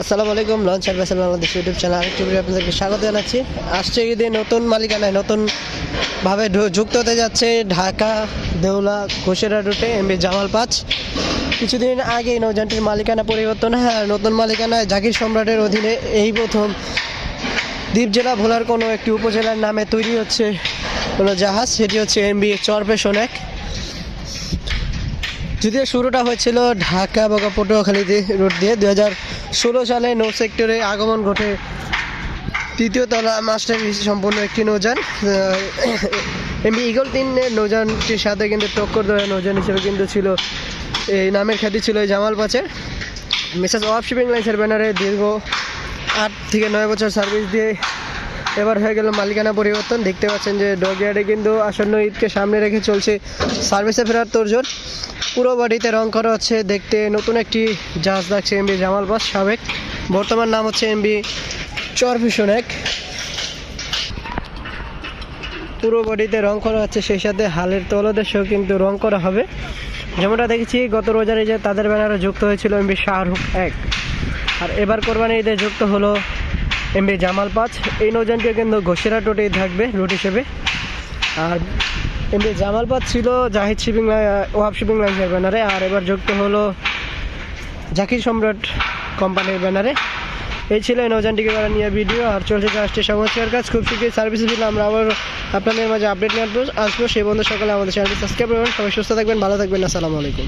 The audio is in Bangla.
আসসালামু আলাইকুম, launch service Bangladesh YouTube channel আরেকটি ভিডিও আপনাদেরকে স্বাগত জানাচ্ছি। আসছে ঈদে নতুন মালিকানায়, নতুনভাবে যুক্ত হতে যাচ্ছে ঢাকা, দেউলা ঘোষেরা রুটে এম এমবি জামাল পাঁচ। কিছুদিন আগে নৌযানটির মালিকানা পরিবর্তন হয় আর নতুন মালিকানায় জাকির সম্রাটের অধীনে এই প্রথম দ্বীপ জেলা ভোলার কোনো একটি উপজেলার নামে তৈরি হচ্ছে কোনো জাহাজ, সেটি হচ্ছে এম এমবি চরপেশন এক। যদিও শুরুটা হয়েছিল ঢাকা, বগা পটুয়াখালী রুট দিয়ে। দু হাজার ষোলো সালে নৌ সেক্টরে আগমন ঘটে। তৃতীয় তলা মাস্টার সম্পূর্ণ একটি নৌযান। এমনি ইগল তিন নৌযানটির সাথে কিন্তু টক্কর দেওয়া নৌযান হিসেবে কিন্তু ছিল। এই নামের খ্যাতি ছিল এই জামাল পাচের। মিসেস ওয়াফ শিপিং লাইন্সের ব্যানারে দীর্ঘ আট থেকে নয় বছর সার্ভিস দিয়ে এবার হয়ে গেল মালিকানা পরিবর্তন। দেখতে পাচ্ছেন যে ডগিয়ার্ডে কিন্তু আসন্ন ঈদকে সামনে রেখে চলছে সার্ভিসে ফেরার তোরজোর পুরো বডিতে রং করা হচ্ছে। দেখতে নতুন একটি জাহাজ লাগছে এমবি জামাল বাস সাবেক। বর্তমান নাম হচ্ছে এমবি চরভিশন এক। পুরো বডিতে রং করা হচ্ছে, সেই সাথে হালের তলদেশেও কিন্তু রং করা হবে। যেমনটা দেখেছি, গত রোজারে যে তাদের ব্যানারে যুক্ত হয়েছিল এমবি শাহরুখ এক। আর এবার কোরবানি ঈদে যুক্ত হলো এমবি জামাল পাঁচ। এই নৌযানটি কিন্তু ঘোষেরা টোটেই থাকবে, রুট হিসেবে। আর এমনি জামাল পাঁচ ছিল, জাহিদ শিপিং ওয়াব শিপিং লাইন্সের ব্যানারে আর এবার যুক্ত হলো জাকির সম্রাট কোম্পানির ব্যানারে এই ছিল এই নৌযানটিকে করা নিয়ে ভিডিও আর চলছে জাহাজটি সমস্যার কাজ। খুব শীঘ্রই সার্ভিসেস দিলে আমরা আবার আপনাদের মাঝে আপডেট নিয়ে আসব সেই বন্ধু সকালে আমাদের চ্যানেলটি সাবস্ক্রাইব করবেন। সবাই সুস্থ থাকবেন, ভালো থাকবেন। আসসালামু আলাইকুম।